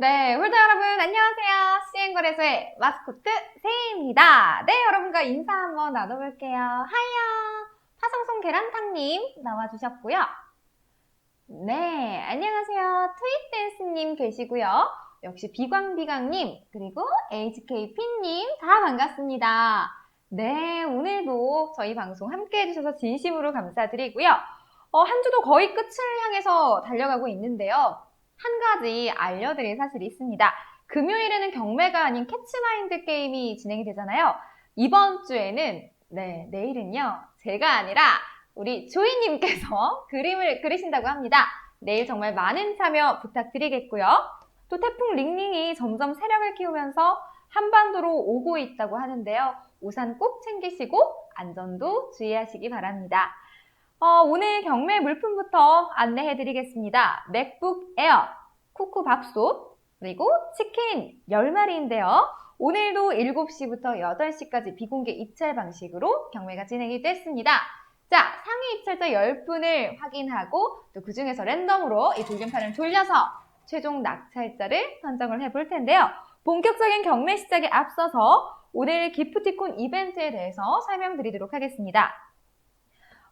네, 홀더 여러분 안녕하세요. CN거래소의 마스코트 세이입니다. 네, 여러분과 인사 한번 나눠볼게요. 하이요. 파성송 계란탕님 나와주셨고요. 네, 안녕하세요. 트윗댄스님 계시고요. 역시 비광비광님, 그리고 HKP님 다 반갑습니다. 네, 오늘도 저희 방송 함께 해주셔서 진심으로 감사드리고요. 어, 한 주도 거의 끝을 향해서 달려가고 있는데요. 한 가지 알려드릴 사실이 있습니다. 금요일에는 경매가 아닌 캐치마인드 게임이 진행이 되잖아요. 이번 주에는, 네, 내일은요, 제가 아니라 우리 조이님께서 그림을 그리신다고 합니다. 내일 정말 많은 참여 부탁드리겠고요. 또 태풍 링링이 점점 세력을 키우면서 한반도로 오고 있다고 하는데요. 우산 꼭 챙기시고 안전도 주의하시기 바랍니다. 어, 오늘 경매 물품부터 안내해 드리겠습니다. 맥북 에어, 쿠쿠 밥솥, 그리고 치킨 10마리인데요. 오늘도 7시부터 8시까지 비공개 입찰 방식으로 경매가 진행이 됐습니다. 자, 상위 입찰자 10분을 확인하고 또 그 중에서 랜덤으로 이 돌림판을 돌려서 최종 낙찰자를 선정을 해 볼 텐데요. 본격적인 경매 시작에 앞서서 오늘 기프티콘 이벤트에 대해서 설명드리도록 하겠습니다.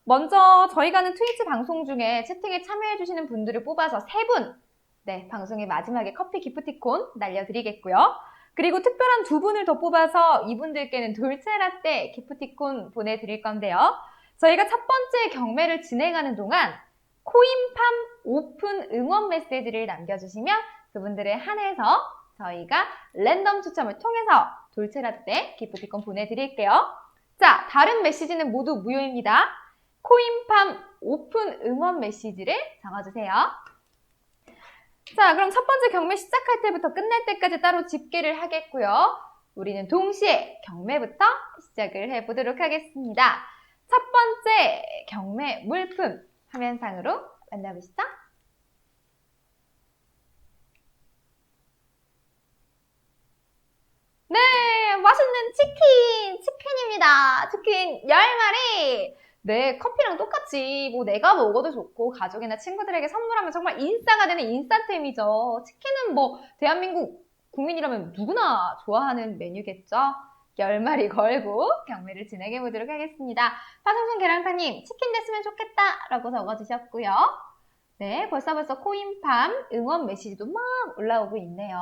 먼저 저희가 하는 트위치 방송 중에 채팅에 참여해주시는 분들을 뽑아서 세 분, 네, 방송의 마지막에 커피 기프티콘 날려드리겠고요. 그리고 특별한 두 분을 더 뽑아서 이분들께는 돌체라떼 기프티콘 보내드릴 건데요. 저희가 첫 번째 경매를 진행하는 동안 코인팜 오픈 응원 메시지를 남겨주시면 그분들에 한해서 저희가 랜덤 추첨을 통해서 돌체라떼 기프티콘 보내드릴게요. 자, 다른 메시지는 모두 무효입니다. 코인팜 오픈 응원 메시지를 적어주세요. 자, 그럼 첫 번째 경매 시작할 때부터 끝날 때까지 따로 집계를 하겠고요. 우리는 동시에 경매부터 시작을 해보도록 하겠습니다. 첫 번째 경매 물품 화면상으로 만나보시죠. 네, 맛있는 치킨! 치킨입니다. 치킨 10마리! 네, 커피랑 똑같이 뭐 내가 먹어도 좋고 가족이나 친구들에게 선물하면 정말 인싸가 되는 인싸템이죠. 치킨은 뭐 대한민국 국민이라면 누구나 좋아하는 메뉴겠죠. 10마리 걸고 경매를 진행해 보도록 하겠습니다. 파송송 계란파님, 치킨 됐으면 좋겠다 라고 적어주셨고요. 네, 벌써 벌써 코인팜 응원 메시지도 막 올라오고 있네요.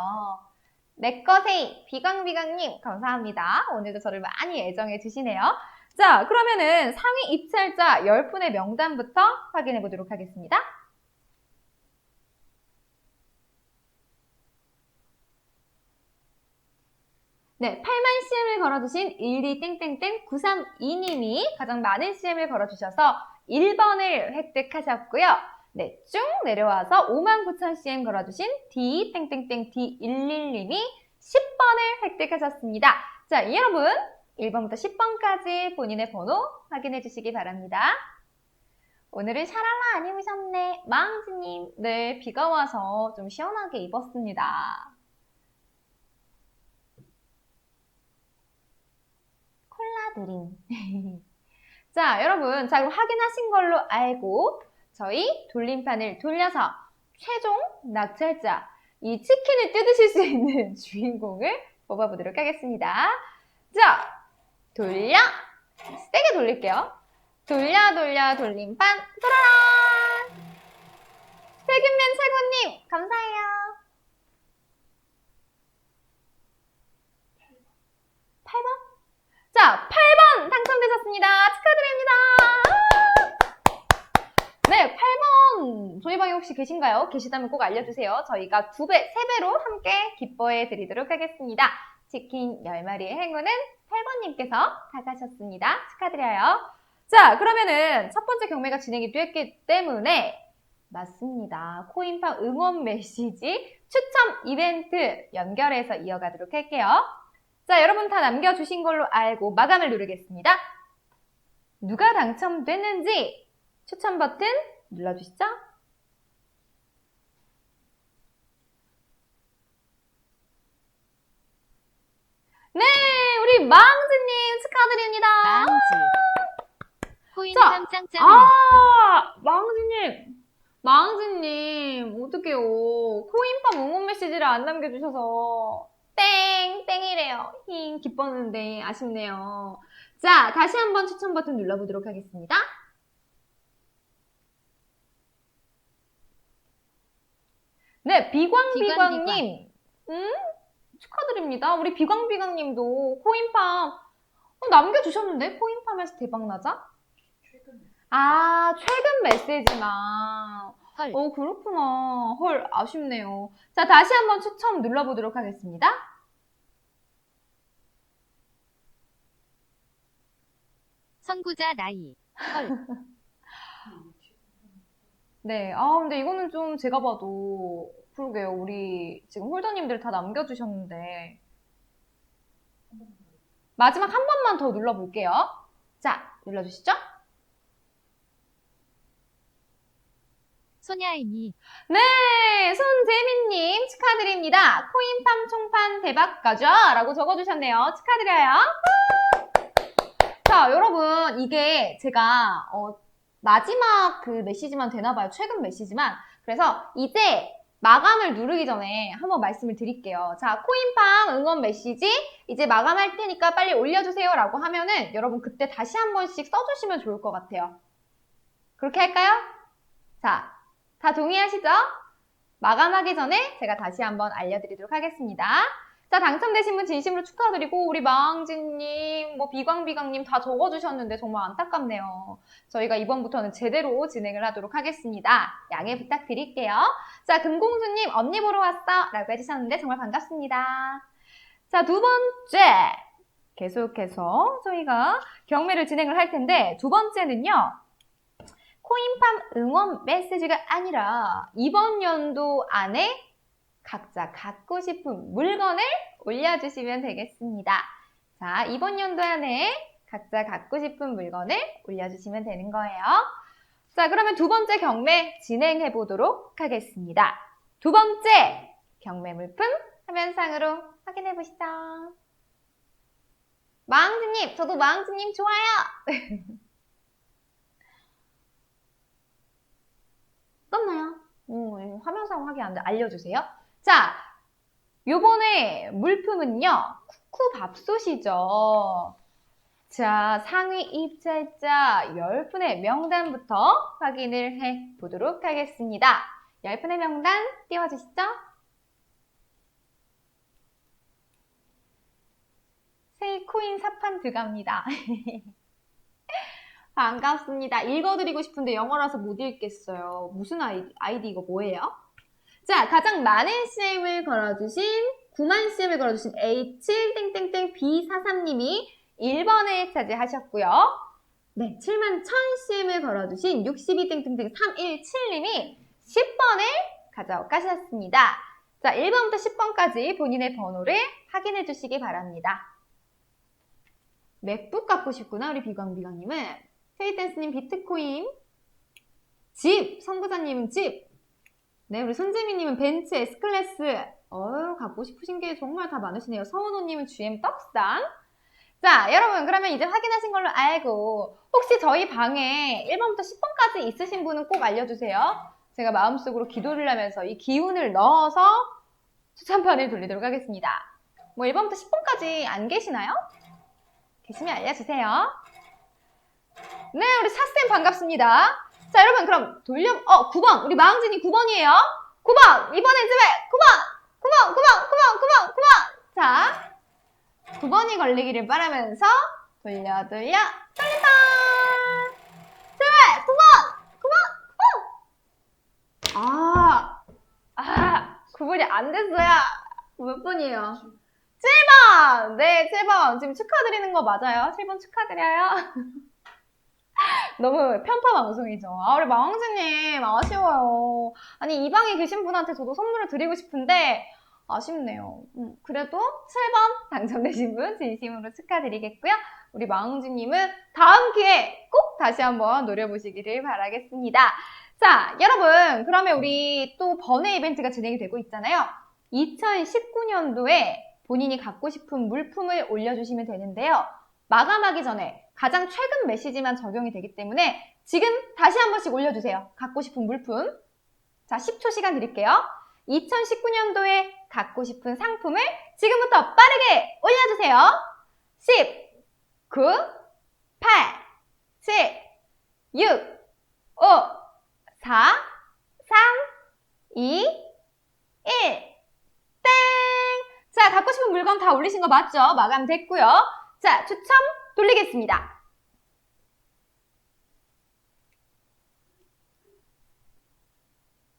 내꺼세이 비강비강님 감사합니다. 오늘도 저를 많이 애정해 주시네요. 자, 그러면은 상위 입찰자 10분의 명단부터 확인해 보도록 하겠습니다. 네, 8만 CM을 걸어주신 12땡땡땡932님이 가장 많은 CM을 걸어주셔서 1번을 획득하셨고요. 네, 쭉 내려와서 5만 9천 CM 걸어주신 D 땡땡땡 D11님이 10번을 획득하셨습니다. 자, 여러분 1번부터 10번까지 본인의 번호 확인해 주시기 바랍니다. 오늘은 샤랄라 안 입으셨네. 마항지님, 네, 비가 와서 좀 시원하게 입었습니다. 콜라 드림. 자, 여러분, 자, 그럼 확인하신 걸로 알고 저희 돌림판을 돌려서 최종 낙찰자, 이 치킨을 뜯으실 수 있는 주인공을 뽑아보도록 하겠습니다. 자, 돌려! 세게 돌릴게요. 돌려, 돌려, 돌림판, 돌아라! 세균맨 최고님, 감사해요. 8번? 자, 8번 당첨되셨습니다. 축하드립니다. 네, 8번 저희 방에 혹시 계신가요? 계시다면 꼭 알려주세요. 저희가 두 배, 세 배로 함께 기뻐해 드리도록 하겠습니다. 치킨 10마리의 행운은 8번님께서 사가셨습니다. 축하드려요. 자, 그러면은 첫 번째 경매가 진행이 됐기 때문에 맞습니다. 코인팡 응원 메시지 추첨 이벤트 연결해서 이어가도록 할게요. 자, 여러분 다 남겨주신 걸로 알고 마감을 누르겠습니다. 누가 당첨됐는지 추천 버튼 눌러주시죠. 네, 우리 마항지님 축하드립니다. 코인 자, 깜짝짝 아, 마항지님 마항진님, 어떡해요. 코인팜 응원 메시지를 안 남겨주셔서. 땡! 땡이래요. 힝, 기뻤는데, 아쉽네요. 자, 다시 한번 추천 버튼 눌러보도록 하겠습니다. 네, 비광비광님. 음? 축하드립니다. 우리 비광비광님도 코인팜 어, 남겨주셨는데? 코인팜에서 대박 나자? 아, 최근 메시지만. 헐. 어, 그렇구나. 헐, 아쉽네요. 자, 다시 한번 추첨 눌러보도록 하겠습니다. 선구자 나이. 헐. 네, 아, 근데 이거는 좀 제가 봐도, 그러게요. 우리 지금 홀더님들 다 남겨주셨는데. 마지막 한 번만 더 눌러볼게요. 자, 눌러주시죠. 소냐이미. 네, 손재민님 축하드립니다. 코인팜 총판 대박 가죠? 라고 적어주셨네요. 축하드려요. 자, 여러분, 이게 제가, 어, 마지막 그 메시지만 되나봐요. 최근 메시지만. 그래서 이제 마감을 누르기 전에 한번 말씀을 드릴게요. 자, 코인팜 응원 메시지 이제 마감할 테니까 빨리 올려주세요. 라고 하면은 여러분 그때 다시 한 번씩 써주시면 좋을 것 같아요. 그렇게 할까요? 자, 다 동의하시죠? 마감하기 전에 제가 다시 한번 알려드리도록 하겠습니다. 자, 당첨되신 분 진심으로 축하드리고, 우리 마항진님, 뭐, 비광비광님 다 적어주셨는데 정말 안타깝네요. 저희가 이번부터는 제대로 진행을 하도록 하겠습니다. 양해 부탁드릴게요. 자, 금공수님, 언니 보러 왔어. 라고 해주셨는데 정말 반갑습니다. 자, 두 번째. 계속해서 저희가 경매를 진행을 할 텐데, 두 번째는요. 코인팜 응원 메시지가 아니라 이번 연도 안에 각자 갖고 싶은 물건을 올려주시면 되겠습니다. 자, 이번 연도 안에 각자 갖고 싶은 물건을 올려주시면 되는 거예요. 자, 그러면 두 번째 경매 진행해 보도록 하겠습니다. 두 번째 경매 물품 화면상으로 확인해 보시죠. 마항즈님, 저도 마항즈님 좋아요. 떴나요? 음, 화면상 확인 안 돼. 알려주세요. 자, 요번에 물품은요, 쿠쿠 밥솥이죠. 자, 상위 입찰자 10분의 명단부터 확인을 해 보도록 하겠습니다. 10분의 명단 띄워 주시죠. 세이코인 사판 들어갑니다. 반갑습니다. 읽어드리고 싶은데 영어라서 못 읽겠어요. 무슨 아이디, 아이디 이거 뭐예요? 자, 가장 많은 CM을 걸어주신, 9만 CM을 걸어주신 H7땡땡땡 B43님이 1번을 차지하셨고요. 네, 7만 1000CM을 걸어주신 62땡땡땡 317님이 10번을 가져가셨습니다. 자, 1번부터 10번까지 본인의 번호를 확인해 주시기 바랍니다. 맥북 갖고 싶구나, 우리 비광비광님은. 페이댄스님 비트코인. 집! 선구자님은 집! 네, 우리 손재민님은 벤츠 S클래스. 어유 갖고 싶으신 게 정말 다 많으시네요. 서은호님은 GM 떡상. 자, 여러분, 그러면 이제 확인하신 걸로 알고, 혹시 저희 방에 1번부터 10번까지 있으신 분은 꼭 알려주세요. 제가 마음속으로 기도를 하면서 이 기운을 넣어서 추천판을 돌리도록 하겠습니다. 뭐 1번부터 10번까지 안 계시나요? 계시면 알려주세요. 네, 우리 사쌤 반갑습니다. 자, 여러분, 그럼 돌려, 어, 9번. 우리 마항진이 9번이에요. 9번. 이번엔 집에 9번. 9번, 9번, 9번, 9번, 9번. 자, 9번이 걸리기를 바라면서 돌려, 돌려, 돌린다. 제발, 9번. 9번, 9번. 아, 아, 9번이 안 됐어요. 몇 번이에요? 7번! 네, 7번. 지금 축하드리는 거 맞아요? 7번 축하드려요. 너무 편파 방송이죠. 아, 우리 마왕즈님, 아쉬워요. 아니, 이 방에 계신 분한테 저도 선물을 드리고 싶은데, 아쉽네요. 음, 그래도 7번 당첨되신 분 진심으로 축하드리겠고요. 우리 마왕즈님은 다음 기회에 꼭 다시 한번 노려보시기를 바라겠습니다. 자, 여러분, 그러면 우리 또 번외 이벤트가 진행이 되고 있잖아요. 2019년도에 본인이 갖고 싶은 물품을 올려주시면 되는데요. 마감하기 전에 가장 최근 메시지만 적용이 되기 때문에 지금 다시 한 번씩 올려주세요. 갖고 싶은 물품. 자, 10초 시간 드릴게요. 2019년도에 갖고 싶은 상품을 지금부터 빠르게 올려주세요. 10, 9, 8, 7, 6, 5, 4, 3, 2, 1. 땡! 자, 갖고 싶은 물건 다 올리신 거 맞죠? 마감됐고요. 자, 추첨 돌리겠습니다.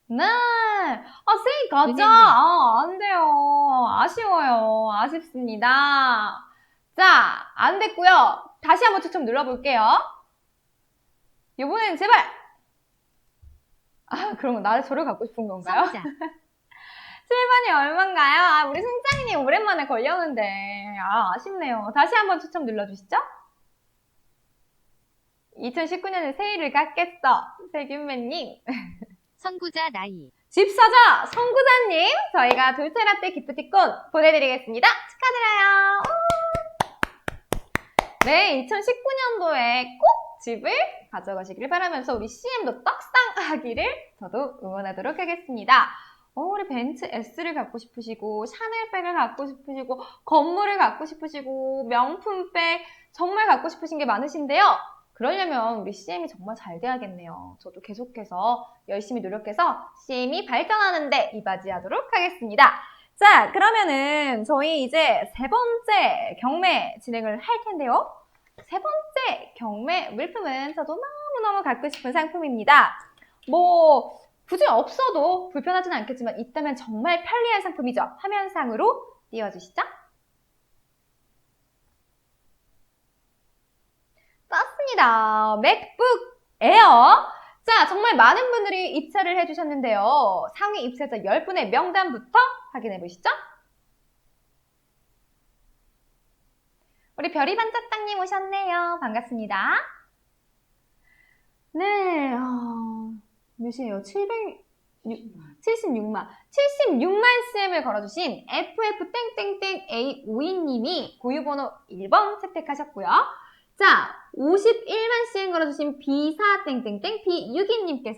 네. 아, 세이 가자. 아, 안 돼요. 아쉬워요. 아쉽습니다. 자, 안 됐고요. 다시 한번 추첨 눌러볼게요. 이번엔 제발! 아, 그런 거, 나 저를 갖고 싶은 건가요? 7번이 얼만가요? 아, 우리 승장이님 오랜만에 걸렸는데. 아, 아쉽네요. 다시 한번 추첨 눌러주시죠. 2019년에 세일을 갖겠어. 세균맨님. 선구자 나이. 집사자 성구자님. 저희가 돌체라떼 기프티콘 보내드리겠습니다. 축하드려요. 우! 네, 2019년도에 꼭 집을 가져가시길 바라면서 우리 CM도 떡상하기를 저도 응원하도록 하겠습니다. 어, 우리 벤츠 S를 갖고 싶으시고, 샤넬백을 갖고 싶으시고, 건물을 갖고 싶으시고, 명품백 정말 갖고 싶으신 게 많으신데요. 그러려면 우리 CM이 정말 잘 돼야겠네요. 저도 계속해서 열심히 노력해서 CM이 발전하는데 이바지하도록 하겠습니다. 자, 그러면은 저희 이제 세 번째 경매 진행을 할 텐데요. 세 번째 경매 물품은 저도 너무너무 갖고 싶은 상품입니다. 뭐, 굳이 없어도 불편하진 않겠지만 있다면 정말 편리한 상품이죠. 화면상으로 띄워주시죠. 떴습니다. 맥북 에어. 자, 정말 많은 분들이 입찰을 해주셨는데요. 상위 입찰자 10분의 명단부터 확인해 보시죠. 우리 별이 반짝땅님 오셨네요. 반갑습니다. 네, 어, 몇이에요? 700, 76만. 76만 CM을 걸어주신 FF땡땡땡A52님이 고유번호 1번 채택하셨고요. 자, 51만 CM 걸어주신 B4땡땡땡 B62님께서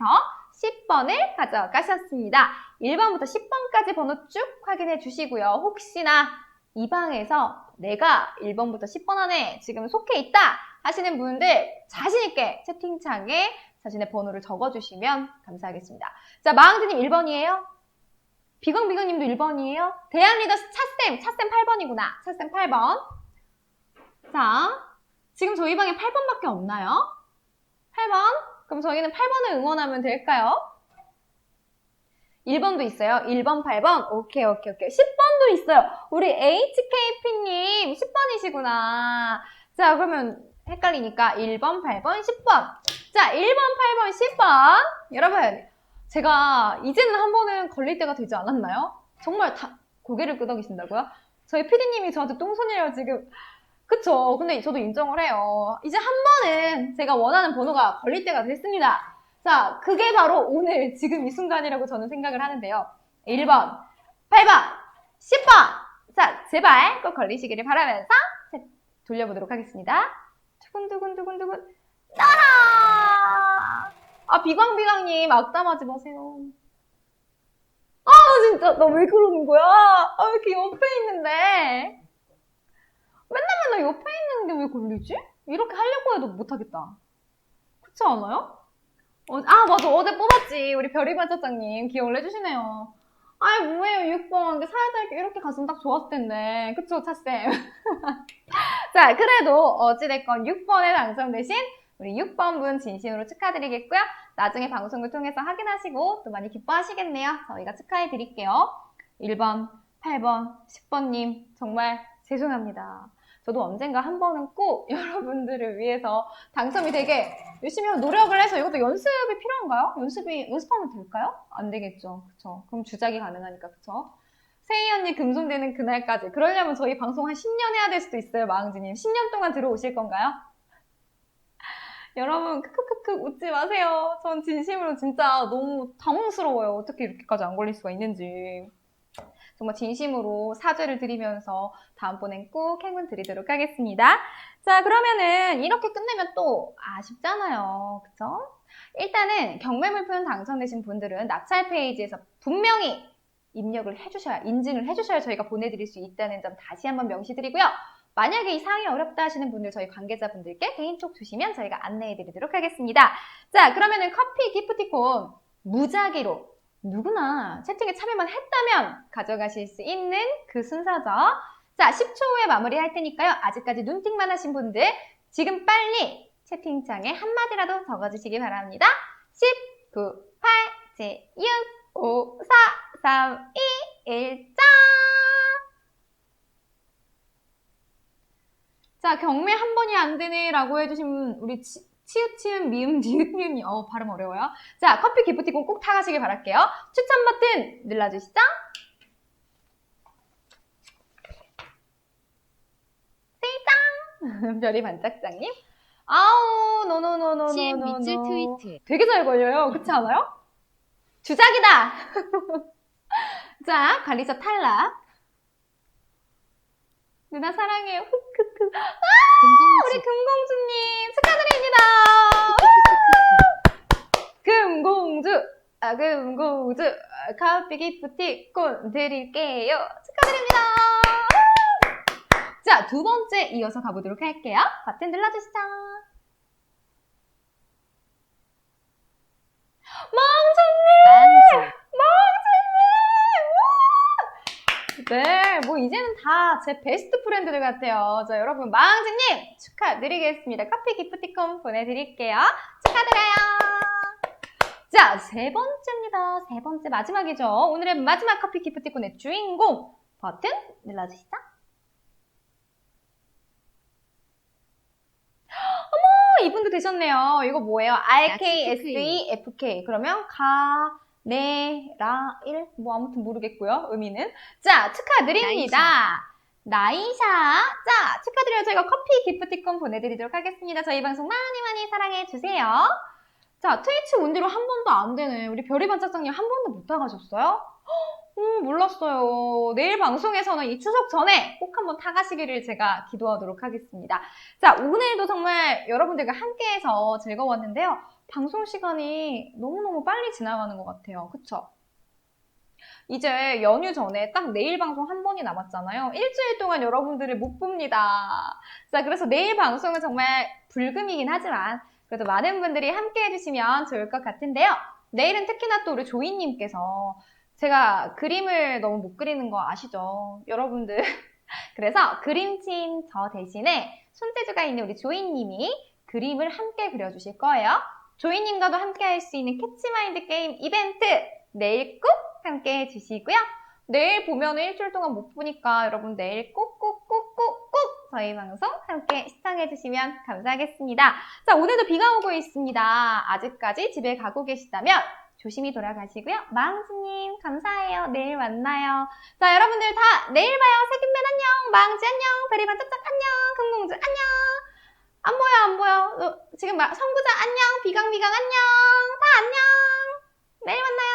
10번을 가져가셨습니다. 1번부터 10번까지 번호 쭉 확인해 주시고요. 혹시나 이 방에서 내가 1번부터 10번 안에 지금 속해 있다 하시는 분들 자신있게 채팅창에 자신의 번호를 적어주시면 감사하겠습니다. 자, 마항드님 1번이에요? 비광비광님도 1번이에요? 대한리더 차쌤, 차쌤 8번이구나. 차쌤 8번. 자, 지금 저희 방에 8번밖에 없나요? 8번? 그럼 저희는 8번을 응원하면 될까요? 1번도 있어요. 1번, 8번. 오케이, 오케이, 오케이. 10번도 있어요. 우리 HKP님 10번이시구나. 자, 그러면 헷갈리니까 1번, 8번, 10번. 자, 1번, 8번, 10번. 여러분, 제가 이제는 한 번은 걸릴 때가 되지 않았나요? 정말 다 고개를 끄덕이신다고요? 저희 PD님이 저한테 똥손이라고 지금 그쵸. 근데 저도 인정을 해요. 이제 한 번은 제가 원하는 번호가 걸릴 때가 됐습니다. 자, 그게 바로 오늘 지금 이 순간이라고 저는 생각을 하는데요. 1번, 8번, 10번. 자, 제발 꼭 걸리시기를 바라면서 자, 돌려보도록 하겠습니다. 두근두근두근두근. 따라! 아, 비광비광님, 악담하지 마세요. 아, 진짜, 너왜 그러는 거야? 아, 왜 이렇게 옆에 있는데? 맨날 맨날 옆에 있는 게왜 걸리지? 이렇게 하려고 해도 못하겠다. 그렇지 않아요? 어, 아, 맞아. 어제 뽑았지. 우리 별이반짝장님. 기억을 해주시네요. 아이, 뭐예요, 6번. 근데 살짝 이렇게 갔으면 딱 좋았을 텐데. 그쵸, 차쌤. 자, 그래도 어찌됐건 6번에 당첨되신 우리 6번 분 진심으로 축하드리겠고요. 나중에 방송을 통해서 확인하시고 또 많이 기뻐하시겠네요. 저희가 축하해 드릴게요. 1번, 8번, 10번님, 정말 죄송합니다. 저도 언젠가 한 번은 꼭 여러분들을 위해서 당첨이 되게 열심히 노력을 해서 이것도 연습이 필요한가요? 연습이, 연습하면 될까요? 안 되겠죠. 그쵸. 그럼 주작이 가능하니까, 그쵸. 세희 언니 금손되는 그날까지. 그러려면 저희 방송 한 10년 해야 될 수도 있어요, 마흥지님. 10년 동안 들어오실 건가요? 여러분, 크크크크 웃지 마세요. 전 진심으로 진짜 너무 당황스러워요. 어떻게 이렇게까지 안 걸릴 수가 있는지. 정말 진심으로 사죄를 드리면서 다음번엔 꼭 행운 드리도록 하겠습니다. 자, 그러면은 이렇게 끝내면 또 아쉽잖아요. 그쵸? 일단은 경매물품 당첨되신 분들은 낙찰 페이지에서 분명히 입력을 해주셔야, 인증을 해주셔야 저희가 보내드릴 수 있다는 점 다시 한번 명시드리고요. 만약에 이 사항이 어렵다 하시는 분들 저희 관계자분들께 개인톡 주시면 저희가 안내해드리도록 하겠습니다. 자, 그러면은 커피 기프티콘 무작위로 누구나 채팅에 참여만 했다면 가져가실 수 있는 그 순서죠. 자, 10초 후에 마무리할 테니까요. 아직까지 눈팅만 하신 분들 지금 빨리 채팅창에 한마디라도 적어주시기 바랍니다. 10, 9, 8, 7, 6, 5, 4, 3, 2, 1, 짠! 자, 경매 한 번이 안 되네 라고 해주신 우리 치, 치읓치읓 미음 니은니은이 어 발음 어려워요. 자, 커피 기프티콘 꼭 타가시길 바랄게요. 추천 버튼 눌러주시죠. 세이짱! 별이 반짝장님. 아우, 노노노노노노. CM 밑줄 트위트. 되게 잘 걸려요. 그렇지 않아요? 주작이다! 자, 관리자 탈락. 누나 사랑해요. 흑흑흑. 우리 금공주. 금공주님 축하드립니다. 금공주, 아 금공주, 아, 커피 기프티콘 드릴게요. 축하드립니다. 자, 두 번째 이어서 가보도록 할게요. 버튼 눌러주시죠. 망청님! 망주. 네, 뭐 이제는 다 제 베스트 프렌드들 같아요. 자, 여러분 마항진님 축하드리겠습니다. 커피 기프티콘 보내드릴게요. 축하드려요. 자, 세 번째입니다. 세 번째 마지막이죠. 오늘의 마지막 커피 기프티콘의 주인공 버튼 눌러주시죠. 어머, 이분도 되셨네요. 이거 뭐예요? RKSEFK. 그러면 가, 네, 라, 일. 뭐 아무튼 모르겠고요. 의미는. 자, 축하드립니다. 나이샤. 자, 축하드려요. 저희가 커피 기프티콘 보내드리도록 하겠습니다. 저희 방송 많이 많이 사랑해주세요. 자, 트위치 온디로 한 번도 안 되네. 우리 별이 반짝장님 한 번도 못 타가셨어요? 음, 몰랐어요. 내일 방송에서는 이 추석 전에 꼭 한번 타가시기를 제가 기도하도록 하겠습니다. 자, 오늘도 정말 여러분들과 함께해서 즐거웠는데요. 방송 시간이 너무너무 빨리 지나가는 것 같아요. 그쵸? 이제 연휴 전에 딱 내일 방송 한 번이 남았잖아요. 일주일 동안 여러분들을 못 봅니다. 자, 그래서 내일 방송은 정말 불금이긴 하지만 그래도 많은 분들이 함께 해주시면 좋을 것 같은데요. 내일은 특히나 또 우리 조이님께서 제가 그림을 너무 못 그리는 거 아시죠? 여러분들. 그래서 그림팀 저 대신에 손재주가 있는 우리 조이님이 그림을 함께 그려주실 거예요. 조이님과도 함께 할 수 있는 캐치마인드 게임 이벤트 내일 꼭 함께 해주시고요. 내일 보면 일주일 동안 못 보니까 여러분 내일 꼭꼭꼭꼭꼭 저희 방송 함께 시청해주시면 감사하겠습니다. 자, 오늘도 비가 오고 있습니다. 아직까지 집에 가고 계시다면 조심히 돌아가시고요. 마항지님, 감사해요. 내일 만나요. 자, 여러분들 다 내일 봐요. 세균맨 안녕. 마항지 안녕. 베리 반 짝짝 안녕. 금공주 안녕. 안 보여, 안 보여. 어, 지금 막 선구자 안녕. 비강비강 안녕. 다 안녕. 내일 만나요.